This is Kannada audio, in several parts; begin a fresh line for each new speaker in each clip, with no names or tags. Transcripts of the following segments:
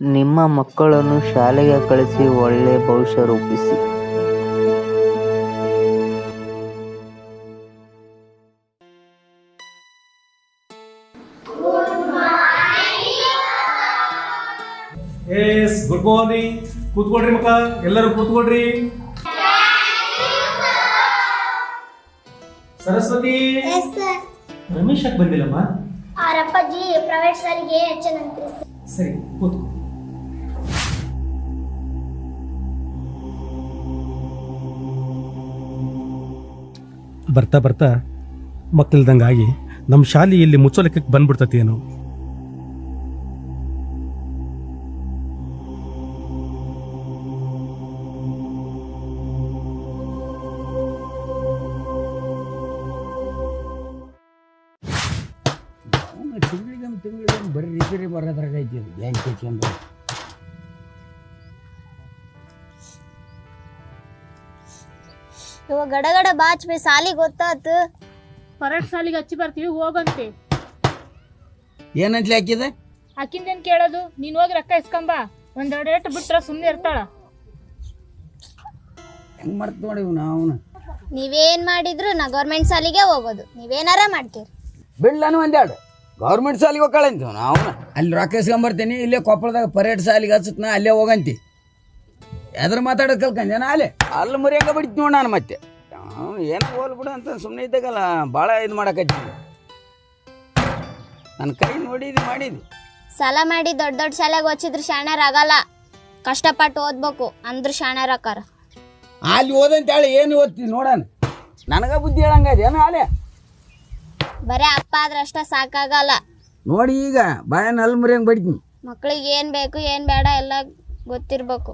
ನಿಮ್ಮ ಮಕ್ಕಳನ್ನು ಶಾಲೆಗೆ ಕಳಿಸಿ ಒಳ್ಳೆ ಭವಿಷ್ಯ ರೂಪಿಸಿ.
ಎಸ್ ಗುಡ್ ಮಾರ್ನಿಂಗ್ ಕೂತ್ಕೊಳ್ರಿ ಮಕ್ಕ ಎಲ್ಲರೂ ಕೂತ್ಕೊಳ್ರಿ. ಸರಸ್ವತಿ. ರಮೇಶ್ ಯಾಕೆ ಬಂದಿಲ್ಲಮ್ಮ?
ಅವರಪ್ಪಾಜಿ ಪ್ರೈವೇಟ್ ಸಾರಿಗೆ ಹೆಚ್ಚನಂತ್ರಿ
ಸರಿ, ಕೂತ್ಕೋ. ಬರ್ತಾ ಬರ್ತಾ ಮಕ್ಕಳಿಲ್ದಂಗಾಗಿ ನಮ್ಮ ಶಾಲೆ ಇಲ್ಲಿ ಮುಚ್ಚೋಲಕ್ಕೆ ಬಂದ್ಬಿಡ್ತತಿ ಏನು.
ತಿಂಗಳಿಗೆ ತಿಂಗಳಿಗೆ ಬರೀ ರಿಪೇರಿ ಬರೋದ್ರಾಗ ಐತಿ ಅದು. ಬ್ಯಾಂಕ್ ಹಚ್ಕೊಂಡು
ಇವಾಗ ಗಡಗಡ ಬಾಚ್ ಬೇ ಸಾಲಿ ಗೊತ್ತಾತು.
ಪರಟ್ ಸಾಲಿಗೆ ಹಚ್ಚಿ ಬರ್ತೀವಿ ಹೋಗಂತೆ.
ಏನಂತಲೇ ಹಾಕಿದೆ
ಆಕಿಂದೇನ್ ಕೇಳೋದು? ನೀನ್ ಹೋಗಿ ರೊಕ್ಕ ಇಸ್ಕೊಂಬಾ. ಒಂದೆರಡು ರೇಟ್ ಬಿಟ್ರ ಸುಮ್ಮನೆ ಇರ್ತಾಳ.
ಹೆಂಗ್ ಮಾಡ್ತ ನೋಡಿ ನಾವು
ನೀವೇನ್ ಮಾಡಿದ್ರು ನಾ ಗೌರ್ಮೆಂಟ್ ಸಾಲಿಗೆ ಹೋಗೋದು. ನೀವೇನಾರ ಮಾಡ್ತೀರಿ.
ಬಿಡ್ಲಾನು ಒಂದೆರಡು ಗೌರ್ಮೆಂಟ್ ಸಾಲಿಗೆ ಹೋಗ್ಕಳಂತೀವಿ ನಾವು. ಅಲ್ಲಿ ರೊಕ್ಕ ಇಸ್ಕೊಂಬರ್ತೀನಿ ಇಲ್ಲೇ ಕೊಪ್ಪಳದಾಗ ಪರೇಡ್ ಸಾಲಿಗೆ ಹಚ್ಚತ್ನ ಅಲ್ಲೇ ಹೋಗಂತಿ. ಎದ್ರ ಮಾತಾಡೋದು ನಾ ಅಲ್ಲೇ? ಅಲ್ಲಿ ಮುರಿಯಂಗ ಬಿಡ್ತು ನೋಡಿ ನಾನು ಮತ್ತೆ. ಅವ್ನು ಏನು ಹೋಲ್ಬಿಡು ಅಂತ ಸುಮ್ಮನೆ ಇದ್ದಾಗಲ್ಲ ಭಾಳ ಇದು ಮಾಡಕತ್ತೀನಿ. ನನ್ನ ಕೈ ನೋಡಿದ್ದು ಮಾಡಿದ್ದು.
ಸಾಲ ಮಾಡಿ ದೊಡ್ಡ ದೊಡ್ಡ ಶಾಲೆಗೆ ಓದಿಸಿದ್ರು ಶಾಣ್ಯರಾಗಲ್ಲ ಕಷ್ಟಪಟ್ಟು ಓದ್ಬೇಕು ಅಂದ್ರೆ ಶಾಣ್ಯರಾಕಾರ
ಅಲ್ಲಿ ಓದಂತ ಹೇಳಿ ಏನು ಓದ್ತೀನಿ ನೋಡೋಣ. ನನಗ ಬುದ್ಧಿ ಹೇಳಂಗ ಏನು ಅಲ್ಲೇ
ಬರೇ ಅಪ್ಪ ಆದ್ರಷ್ಟ ಸಾಕಾಗಲ್ಲ.
ನೋಡಿ ಈಗ ಬಾಯನ್ನ ಅಲ್ಲಿ ಬಡ್ತೀನಿ
ಮಕ್ಳಿಗೆ ಏನ್ ಬೇಕು ಏನ್ ಬೇಡ ಎಲ್ಲ ಗೊತ್ತಿರ್ಬೇಕು.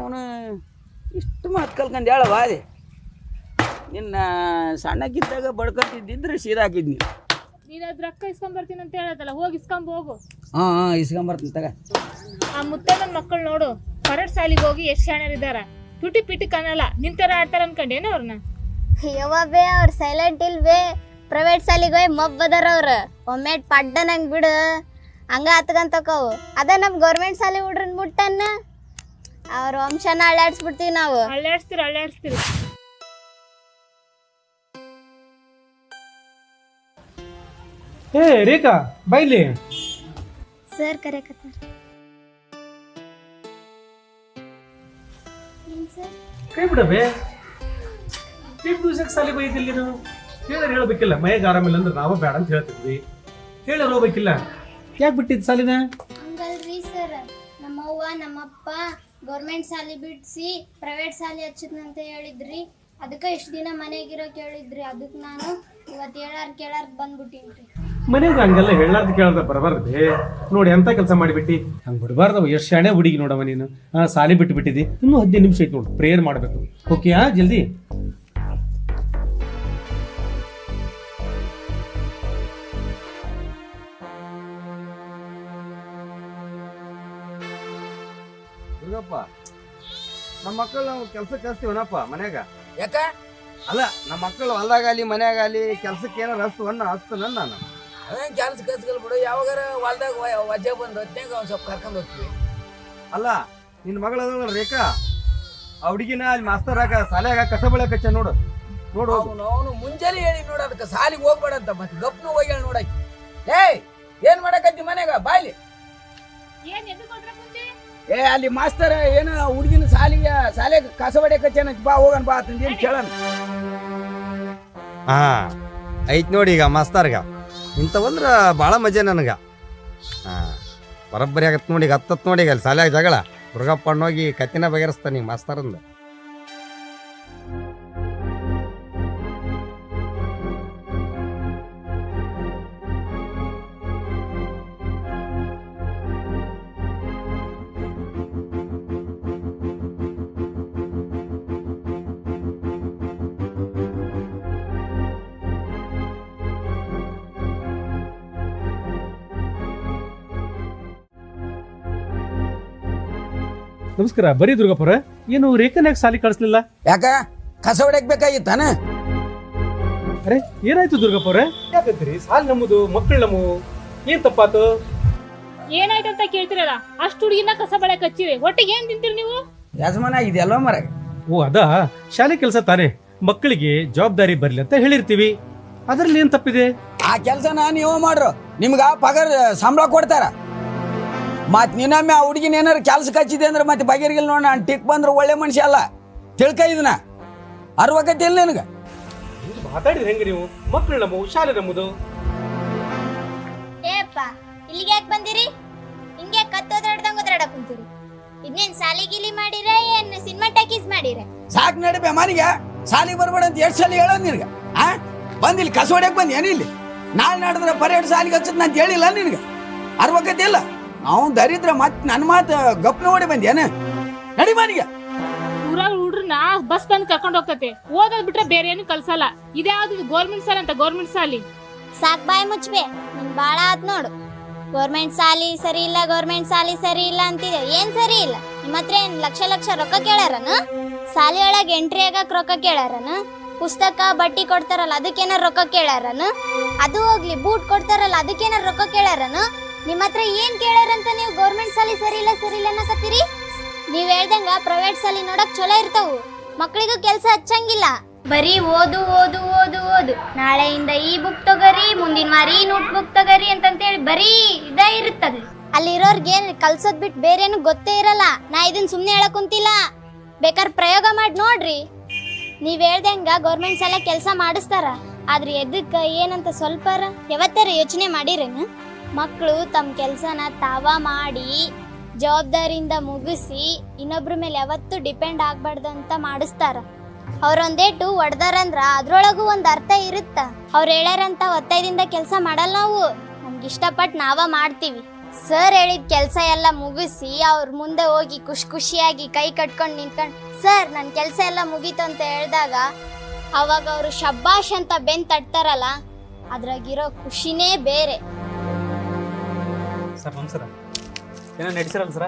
ಅವನು ಇಷ್ಟು ಮಾತು ಕಲ್ಕಂಡು ಹೇಳವ ಅದೇ ನಿನ್ನ ಸಣ್ಣಕ್ಕಿದ್ದಾಗ ಬಡ್ಕೊತಿದ್ದಿದ್ರೆ ಸೀದಾಕಿದ್ನಿ
ನೀನ್ ಅದ್ ರೊಕ್ಕ ಇಸ್ಕೊಂಬರ್ತೀನಿ ಅಂತ ಹೇಳತ್ತಲ್ಲ ಹೋಗಿ ಇಸ್ಕೊಂಡ್ ಹೋಗು.
ಹಾಂ ಹಾಂ ಇಸ್ಕೊಂಬರ್ತೀನಿ ತಗ.
ಆ ಮುತ್ತಣ್ಣನ ಮಕ್ಕಳು ನೋಡು ಹೊರಡ್ ಸಾಲಿಗೆ ಹೋಗಿ ಎಷ್ಟ್ ಇದ್ದಾರ ಇದಾರ ತುಟಿ ಪಿಟಿ ಕನ್ನಲ್ಲ ನಿಂತರ ಆಡ್ತಾರ ಅನ್ಕೊಂಡೇನ ಅವ್ರನ್ನ
ಯವ್ವ ಬೇ ಅವ್ರ ಸೈಲೆಂಟ್ ಇಲ್ ಬೇ. ಪ್ರೈವೇಟ್ ಶಾಲಿಗೆ ಹೋಗಿ ಮಬ್ಬದಾರ ಅವ್ರು. ಒಮ್ಮೆ ಪಡ್ಡನಂಗ್ ಬಿಡು. ಹಂಗ ಹತ್ಕಂತಕವು ಅದ ನಮ್ ಗೌರ್ಮೆಂಟ್ ಸಾಲಿ ಹುಡ್ರನ್ ಮುಟ್ಟನ್ನ ಅವ್ರ ವಂಶನ ಅಳ್ಳಾಡ್ಸ್ಬಿಡ್ತೀವಿ ನಾವು.
ಅಳ್ಳಾಡ್ಸ್ತೀರಿ ಅಳ್ಳಾಡ್ಸ್ತೀರಿ
ಏ ರೇಖಾ ಬೈಲಿ.
ಸರ್ ಕರೆಕತ್ತಾರ.
ಕೈ ಬಿಡಬೇ ಎಷ್ಟು ಮ್ಯೂಸಿಕ್ ಸಾಲಿ ಬೈದಿಲ್ಲ ನೀನು? ಹೇಳಿದ್ರೆ ಹೇಳ್ಬೇಕಿಲ್ಲ. ಮೈಗೆ ಆರಾಮಿಲ್ಲ ಅಂದ್ರೆ ನಾವು ಬೇಡ ಅಂತ ಹೇಳ್ತಿದ್ವಿ. ಹೇಳಿದ್ರೆ ಹೋಗ್ಬೇಕಿಲ್ಲ. ಯಾಕೆ ಬಿಟ್ಟಿದ್ದು ಸಾಲಿನ?
ಹಂಗಲ್ರಿ ಸರ್. ನಮ್ಮವ್ವ ನಮ್ಮಪ್ಪ ಗೌರ್ಮೆಂಟ್ ಸಾಲಿ ಬಿಡಿಸಿ ಪ್ರೈವೇಟ್ ಸಾಲಿ ಹಚ್ಚಿದ್ನಂತ ಹೇಳಿದ್ರಿ. ಅದಕ್ಕೆ ಇಷ್ಟು ದಿನ ಮನೆಗಿರೋ ಕೇಳಿದ್ರಿ. ಅದಕ್ಕೆ ನಾನು ಇವತ್ತು ಹೇಳಾರ್ ಕೇಳಾರ್ ಬಂದ್ಬಿಟ್ಟಿನ್ರಿ.
ಮನೆಗೆ ಹಂಗೆಲ್ಲ ಹೇಳಾರ್ದು ಕೇಳ್ದ ಬರಬಾರ್ದೆ. ನೋಡಿ ಎಂತ ಕೆಲಸ ಮಾಡಿಬಿಟ್ಟಿ. ಹಂಗೆ ಬಿಡಬಾರ್ದವ. ಎಷ್ಟು ಶಾಣೆ ಹುಡುಗಿ ನೋಡವ ನೀನು. ಆ ಸಾಲಿ ಬಿಟ್ಟು ಬಿಟ್ಟಿದ್ದಿ ಇನ್ನೂ ಹದಿನೈದು ನಿಮಿಷ ಐತೆ ನೋಡು. ಪ್ರೇಯರ್ ಮಾಡಬೇಕು. ಓಕೆಯಾ ಜಲ್ದಿ?
ನಮ್ಮ ಮಕ್ಕಳು ನಾವು ಕೆಲ್ಸಕ್ಕೆ ಕಳಿಸ್ತೀವನಪ್ಪ ಮನ್ಯಾಗ.
ಯಾಕ?
ಅಲ್ಲ ನಮ್ಮ ಮಕ್ಕಳು ಹೊಲ್ದಾಗಲಿ ಮನ್ಯಾಗಲಿ ಕೆಲ್ಸಕ್ಕೆ ಏನಾರ ಹಸ್ತವನ್ನ ಹಚ್ತಾನ ನಾನು.
ಅದೇನು ಕೆಲಸ ಕಸ್ಕಲ್ ಬಿಡು ಯಾವಾಗ ಹೊಲ್ದಾಗ ವಜೆ ಬಂದು ಹೊತ್ನಾಗ ಒಂದು ಸ್ವಲ್ಪ ಕರ್ಕೊಂಡು ಹೋಗ್ತೀವಿ.
ಅಲ್ಲ ನಿನ್ನ ಮಗಳ ರೇಖಾ. ಆ ಹುಡುಗಿನ ಅಲ್ಲಿ ಮಾಸ್ತರಾಗ ಸಾಲ್ಯಾಗ ಕಸ ಬೆಳಕ್ ಹಚ್ಚ ನೋಡು. ನೋಡು ಹೋಗು.
ಅವನು ಅವನು ಮುಂಜಾನೆ ಹೇಳಿ ನೋಡ ಅದಕ್ಕೆ ಸಾಲಿಗೆ ಹೋಗ್ಬೇಡ ಅಂತ ಮತ್ತೆ ಗಪ್ನು ಹೋಗ್ಯಾಳ ನೋಡಕ್ಕೆ ಏಯ್ ಏನ್ ಮಾಡಕತ್ತಿ ಮನ್ಯಾಗ? ಬಾಯ್ಲಿ.
ಏನ್ ಎದ್ದು
ಏ, ಅಲ್ಲಿ ಮಾಸ್ತರ ಏನು ಹುಡುಗಿನ ಸಾಲಿಗೆ ಸಾಲಿಗೆ ಕಸ ಹೊಡ್ಯಕ್ ಹಚ್ಚಾನ ಬಾ ಹೋಗನ್ ಬಾ ಅಂತಂದು ಏನು ಕೇಳೋಣ?
ಹಾ, ಐತ್ ನೋಡಿ ಈಗ ಮಾಸ್ತರ್ಗ. ಇಂಥವಂದ್ರ ಭಾಳ ಮಜಾ ನನಗ. ಹಾ, ಬರೋಬ್ಬರಿ ಆಗತ್ತೆ ನೋಡಿ, ಈಗ ಹತ್ತತ್ ನೋಡಿ ಈಗ ಅಲ್ಲಿ ಜಗಳ. ಹುಡುಗಪ್ಪ ಹೋಗಿ ಕತ್ತಿನ ಬಗೆಹರಿಸ್ತಾನೆ ಈಗ ಮಾಸ್ತರಂದ.
ನಮಸ್ಕಾರ. ಬರೀ ದುರ್ಗಾಪುರ ಏನು ರೇಖನ್ಯಾಗ ಸಾಲಿ ಕಳಿಸ್ಲಿಲ್ಲ
ಯಾಕ? ಕಸ ಹೊಡ್ಯಕ್ ಬೇಕಾಗಿತ್ತಾನ
ಅರೆ ಏನಾಯ್ತು ದುರ್ಗಾಪುರ ಯಾಕಂತೀರಿ? ಸಾಲ್ ನಮ್ಮದು ಮಕ್ಕಳು ನಮ್ಮ ಏನ್ ತಪ್ಪಾತು?
ಏನಾಯ್ತಂತ ಕೇಳ್ತಿರಲ್ಲ ಅಷ್ಟು ಹುಡುಗಿನ ಕಸ ಬಳೆ ಕಚ್ಚಿವೆ ಒಟ್ಟಿಗೆ ಏನ್ ತಿಂತೀರಿ ನೀವು?
ಯಜಮಾನ ಇದೆಲ್ಲ ಮರ?
ಓ ಅದ? ಶಾಲೆ ಕೆಲಸ ತಾನೇ. ಮಕ್ಕಳಿಗೆ ಜವಾಬ್ದಾರಿ ಬರ್ಲಿ ಅಂತ ಹೇಳಿರ್ತೀವಿ. ಅದರಲ್ಲಿ ಏನ್ ತಪ್ಪಿದೆ?
ಆ ಕೆಲಸನ ನೀವು ಮಾಡ್ರು. ನಿಮ್ಗ ಪಗಾರ ಸಂಬಳ ಕೊಡ್ತಾರ. ಮತ್ ನಿನ್ನೊಮ್ಮೆ ಆ ಹುಡುಗಿನ ಏನಾರು ಕೆಲಸ ಕಚ್ಚಿದೆ ಅಂದ್ರೆ ಮತ್ತೆ ಬಗೆರ್ಗಿಲ್ ನೋಡ ನಾನು ಟಿಕ್ ಬಂದ್ರೆ ಒಳ್ಳೆ ಮನುಷ್ಯ ಅಲ್ಲ. ತಿಳ್ಕ ಇದನ್ನ. ಅರ್ವಕತಿ ಇಲ್ಲ ನಿನಗ.
ಮಾತಾಡಿದ್ರೆ ಹೆಂಗೆ ನೀವು? ಮಕ್ಕಳು ನಮ್ಮ ಶಾಲೆ ನಮ್ಮದು
ಏಪ್ಪ ಇಲ್ಲಿಗೆ ಯಾಕೆ ಬಂದಿರಿ? ಹಿಂಗೆ ಕತ್ತೋದ್ರಾಡ್ದಂಗ್ ಓದ್ರಾಡಕ್ ಕುಂತೀರಿ. ಇದನ್ನೇನ್ ಸಾಲಿಗಿಲಿ ಮಾಡಿರ ಏನ್ ಸಿನಿಮಾ ಟಾಕೀಸ್ ಮಾಡಿರ?
ಸಾಕ್ ನಡಿಬೆ ಮನೆಗೆ. ಸಾಲಿಗೆ ಬರ್ಬೇಡ ಅಂತ ಎಷ್ಟು ಸಲ ಹೇಳೋದು ನಿನಗೆ? ಆ? ಬಂದಿಲ್ಲಿ ಕಸ ಹೊಡ್ಯಕ್ ಬಂದು ಏನಿಲ್ಲ ನಾಳೆ ನಡೆದ್ರೆ ಪರೇಡ್ ಸಾಲಿಗೆ ಹಚ್ಚದ್ ಅಂತ ಹೇಳಿಲ್ಲ ನಿನಗೆ. ಅರ್ವಕತಿ ಇಲ್ಲ. ನಾವು ದರಿದ್ರ ಮತ್ತೆ ನನ್ನ ಮಾತು ಗಪ್ನ ನೋಡಿ ಬಂದ್ಯಾನ? ನಡಿ ಮನೆಗೆ
ಊರಾಗ ಹುಡ್ರನ್ನ ಬಸ್ ಬಂದ್ ಕರ್ಕೊಂಡ್ ಹೋಗ್ತತೆ. ಓದೋದ್ ಬಿಟ್ರೆ ಬೇರೆ ಏನು ಕಲ್ಸಲ್ಲ. ಇದ್ಯಾವ್ದು ಗೌರ್ಮೆಂಟ್ ಸಾಲ ಅಂತ ಗೌರ್ಮೆಂಟ್ ಸಾಲಿ.
ಸಾಕ್ ಬಾಯ್ ಮುಚ್ಚಬೇ ನಿನ್ ಬಾಳ ಆತ್ ನೋಡು. ಗೌರ್ಮೆಂಟ್ ಸಾಲಿ ಸರಿ ಇಲ್ಲ ಗೌರ್ಮೆಂಟ್ ಸಾಲಿ ಸರಿ ಇಲ್ಲ ಅಂತಿದೆ. ಏನ್ ಸರಿ ಇಲ್ಲ? ನಿಮ್ಮ ಹತ್ರ ಏನ್ ಲಕ್ಷ ಲಕ್ಷ ರೊಕ್ಕ ಕೇಳಾರನ? ಸಾಲಿ ಒಳಗ್ ಎಂಟ್ರಿ ಆಗಕ್ ರೊಕ್ಕ ಕೇಳಾರನ? ಪುಸ್ತಕ ಬಟ್ಟಿ ಕೊಡ್ತಾರಲ್ಲ ಅದಕ್ಕೇನಾರ ರೊಕ್ಕ ಕೇಳಾರನ? ಅದು ಹೋಗ್ಲಿ ಬೂಟ್ ಕೊಡ್ತಾರಲ್ಲ ಅದಕ್ಕೇನಾರ ರೊಕ್ಕ ಕೇಳಾರನ? ನಿಮ್ಮ ಹತ್ರ ಏನ್ ಕೇಳ್ಯಾರಂತ ನೀವು ಗೌರ್ಮೆಂಟ್ ಸಾಲಿ ಸರಿ ಇಲ್ಲ ಸರಿ ಇಲ್ಲ ಅನ್ನಕತ್ತೀರಿ? ನೀವ್ ಹೇಳ್ದಂಗ ಪ್ರೈವೇಟ್ ಸಾಲಿ ನೋಡಕ್ ಚಲೋ ಇರ್ತಾವು. ಮಕ್ಳಿಗೂ ಕೆಲಸ ಹಚ್ಚಂಗಿಲ್ಲ. ಬರೀ ಓದು ಓದು ಓದು ಓದು. ನಾಳೆಯಿಂದ ಈ ಬುಕ್ ತಗೋರಿ, ಮುಂದಿನ ವಾರ ಈ ನೋಟ್ ಬುಕ್ ತಗೋರಿ ಅಂತಂತೇಳಿ ಬರೀ ಇದ ಇರುತ್ತದೆ. ಅಲ್ಲಿರೋರ್ಗೆ ಕಲ್ಸೋದ್ ಬಿಟ್ಟು ಬೇರೇನು ಗೊತ್ತೇ ಇರಲ್ಲ. ನಾ ಇದನ್ ಸುಮ್ನೆ ಹೇಳಕ್ ಕುಂತಿಲ್ಲ. ಬೇಕಾದ್ರೆ ಪ್ರಯೋಗ ಮಾಡಿ ನೋಡ್ರಿ. ನೀವ್ ಹೇಳ್ದಂಗ ಗೌರ್ಮೆಂಟ್ ಸಾಲ ಕೆಲಸ ಮಾಡಿಸ್ತಾರ. ಆದ್ರೆ ಎದಕ್ಕ ಏನಂತ ಸ್ವಲ್ಪರ ಯಾವತ್ತಾರ ಯೋಚನೆ ಮಾಡಿರೇನು? ಮಕ್ಕಳು ತಮ್ಮ ಕೆಲಸನ ತಾವ ಮಾಡಿ ಜವಾಬ್ದಾರಿಯಿಂದ ಮುಗಿಸಿ ಇನ್ನೊಬ್ರ ಮೇಲೆ ಯಾವತ್ತೂ ಡಿಪೆಂಡ್ ಆಗ್ಬಾರ್ದು ಅಂತ ಮಾಡಿಸ್ತಾರ ಅವ್ರೊಂದೇಟು ಒಡ್ದಾರಂದ್ರ ಅದ್ರೊಳಗೂ ಒಂದು ಅರ್ಥ ಇರುತ್ತ. ಅವ್ರು ಹೇಳ್ಯಾರಂತ ಒತ್ತಾಯದಿಂದ ಕೆಲಸ ಮಾಡಲ್ಲ ನಾವು. ನಮ್ಗೆ ಇಷ್ಟಪಟ್ಟು ನಾವ ಮಾಡ್ತೀವಿ. ಸರ್ ಹೇಳಿದ ಕೆಲಸ ಎಲ್ಲ ಮುಗಿಸಿ ಅವ್ರ ಮುಂದೆ ಹೋಗಿ ಖುಷಿ ಖುಷಿಯಾಗಿ ಕೈ ಕಟ್ಕೊಂಡು ನಿಂತ್ಕೊಂಡು, ಸರ್ ನನ್ನ ಕೆಲಸ ಎಲ್ಲ ಮುಗೀತು ಅಂತ ಹೇಳಿದಾಗ ಅವಾಗ ಅವರು ಶಬ್ಬಾಷ್ ಅಂತ ಬೆನ್ ತಟ್ತಾರಲ್ಲ, ಅದ್ರಾಗಿರೋ ಖುಷಿನೇ ಬೇರೆ.
ಸರ್ ನಮಸ್ಕಾರ ಏನೋ ನಡೆಸಿರಲ್ಲ ಸರ?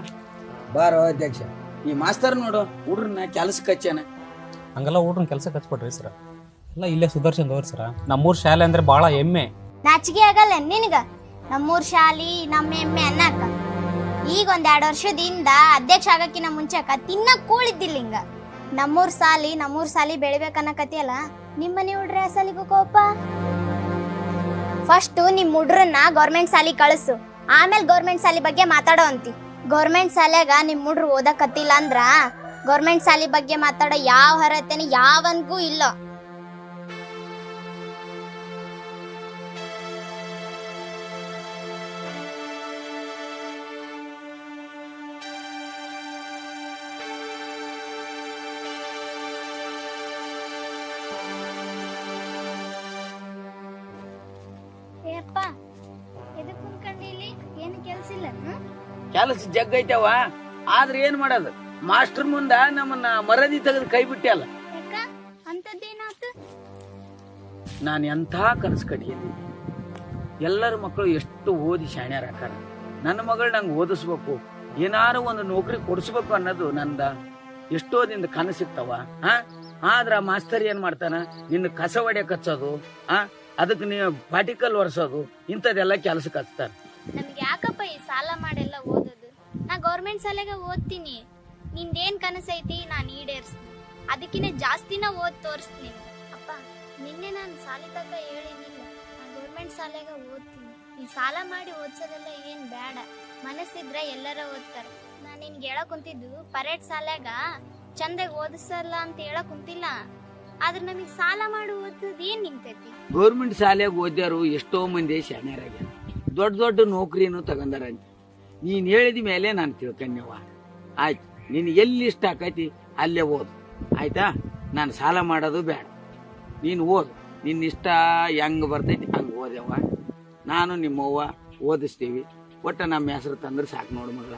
ಬಾರೋ ಅಧ್ಯಕ್ಷ. ಈ ಮಾಸ್ತರ್ ನೋಡು ಹುಡ್ರನ್ನ ಕೆಲಸಕ್ಕೆ ಹಚ್ಚಾನ.
ಹಂಗಲ್ಲ ಊಟನ ಕೆಲಸಕ್ಕೆ ಹಚ್ಕೊಟ್ರಿ ಸರ. ಎಲ್ಲ ಇಲ್ಲೇ ಸುದರ್ಶನ್ ಅವ್ರಿ ಸರ. ನಮ್ಮೂರ್ ಶಾಲೆ ಅಂದ್ರೆ ಭಾಳ ಹೆಮ್ಮೆ.
ನಾಚಿಕೆ ಆಗಲ್ಲ ನಿನಗ? ನಮ್ಮೂರ್ ಶಾಲಿ ನಮ್ಮ ಎಮ್ಮೆ ಅನ್ನಕ. ಈಗ ಒಂದ್ ಎರಡು ವರ್ಷದಿಂದ ಅಧ್ಯಕ್ಷ ಆಗಕ್ಕಿನ ಮುಂಚೆಕ ತಿನ್ನ ಕೂಳಿದ್ದಿಲ್ಲ ಹಿಂಗ. ನಮ್ಮೂರ್ ಸಾಲಿ ನಮ್ಮೂರ್ ಸಾಲಿ ಬೆಳಿಬೇಕನ್ನಕತಿಯಲ್ಲ ನಿಮ್ಮ ಮನೆ ಹುಡ್ರ ಸಾಲಿಗೆ ಕೋಪ? ಫಸ್ಟ್ ನಿಮ್ ಹುಡ್ರನ್ನ ಗೌರ್ಮೆಂಟ್ ಸಾಲಿ ಕಳಿಸು. ಆಮೇಲೆ ಗೌರ್ಮೆಂಟ್ ಸಾಲಿ ಬಗ್ಗೆ ಮಾತಾಡೋ ಅಂತಿ. ಗೌರ್ಮೆಂಟ್ ಶಾಲ್ಯಾಗ ನಿಮ್ಮ ಹುಡ್ರು ಓದಕತ್ತಿಲ್ಲ ಅಂದ್ರ ಗೌರ್ಮೆಂಟ್ ಸಾಲಿ ಬಗ್ಗೆ ಮಾತಾಡೋ ಯಾವ ಅರ್ಹತೆನೂ ಯಾವನ್ಗೂ ಇಲ್ಲ. ಕೆಲಸ
ಜಗ್ ಐತವ. ಆದ್ರೆ ಏನ್ ಮಾಡೋದು? ಮಾಸ್ಟರ್ ಮುಂದ ನಮ್ಮನ್ನ ಮರದಿ ತೆಗೆದು ಕೈ ಬಿಟ್ಟಲ್ಲ ನಾನು ಎಂಥ ಕನಸು ಕಟ್ಟಿದ್ದೀನಿ. ಎಲ್ಲರ ಮಕ್ಕಳು ಎಷ್ಟು ಓದಿ ಶಾಣ್ಯಾರ ಹಾಕಾರ ನನ್ನ ಮಗಳು ನಂಗೆ ಓದಿಸ್ಬೇಕು. ಏನಾರು ಒಂದು ನೌಕರಿ ಕೊಡಿಸ್ಬೇಕು ಅನ್ನೋದು ನಂದ ಎಷ್ಟೋ ದಿನ ಕನಸಿತ್ತವ ಹಾ ಆದ್ರ ಆ ಮಾಸ್ತರ್ ಏನ್ ಮಾಡ್ತಾನ? ನಿನ್ನ ಕಸ ಹೊಡೆ ಕಚ್ಚೋದು ಆ? ಅದಕ್ಕೆ ನೀವು ಪಾಟಿಕಲ್ ಒರೆಸೋದು ಇಂಥದ್ದೆಲ್ಲ ಕೆಲಸ ಕಚ್ತಾರೆ
ನಮ್ಗೆ ಯಾಕಪ್ಪ ಈ ಸಾಲ ಮಾಡೆಲ್ಲ ಗೌರ್ಮೆಂಟ್ ಶಾಲೆಗೆ ಓದ್ತೀನಿ. ನಿಂದೇನ್ ಕನಸೈತಿ? ನಾನು ಈಡೇರಿಸ್ತೀನಿ. ಅದಕ್ಕಿಂತ ಜಾಸ್ತಿನ ಓದ್ ತೋರಿಸ್ತೀನಿ. ಅಪ್ಪ, ನಿನ್ನೆ ನಾನು ಸಾಲಿ ತಕ್ಕ ಹೇಳಿದ್ದೀನಿ ನಾನು ಗೌರ್ಮೆಂಟ್ ಶಾಲೆಗೆ ಓದ್ತೀನಿ. ಈ ಸಾಲ ಮಾಡಿ ಓದ್ಸೋದೆಲ್ಲ ಏನ್ ಬೇಡ ಮನಸ್ಸಿದ್ರೆ ಎಲ್ಲರ ಓದ್ತಾರೆ. ನಾನು ನಿನ್ಗೆ ಹೇಳಕ್ ಕುಂತಿದ್ದು ಪರೇಡ್ ಶಾಲ್ಯಾಗ ಚಂದಾಗಿ ಓದಿಸಲ್ಲ ಅಂತ ಹೇಳಕ್ ಕುಂತಿಲ್ಲ ಆದ್ರೆ ನಮಗೆ ಸಾಲ ಮಾಡಿ ಓದೋದು ಏನ್ ನಿಂತೈತಿ?
ಗೌರ್ಮೆಂಟ್ ಶಾಲೆಗೆ ಓದ್ಯಾರು ಎಷ್ಟೋ ಮಂದಿ ಶಾಣ್ಯರಾಗ್ಯಾರ. ದೊಡ್ಡ ದೊಡ್ಡ ನೌಕರಿನೂ ತಗೊಂಡಾರ ನೀನ್ ಹೇಳಿದ ಮೇಲೆ ನಾನು ತಿಳ್ಕೊಂಡೆವ ಆಯ್ತು, ನಿನ್ ಎಲ್ಲಿ ಇಷ್ಟ ಆಕೈತಿ ಅಲ್ಲೇ ಓದು. ಆಯ್ತಾ? ನಾನು ಸಾಲ ಮಾಡೋದು ಬೇಡ. ನೀನು ಓದು. ನಿನ್ನ ಇಷ್ಟ ಹೆಂಗ್ ಬರ್ತೈತಿ ಹಂಗೆ ಓದ್ಯವ ನಾನು ನಿಮ್ಮವ್ವ ಓದಿಸ್ತೀವಿ. ಒಟ್ಟು ನಮ್ಮ ಹೆಸರು ತಂದ್ರೆ ಸಾಕು ನೋಡು ಮಗಳ.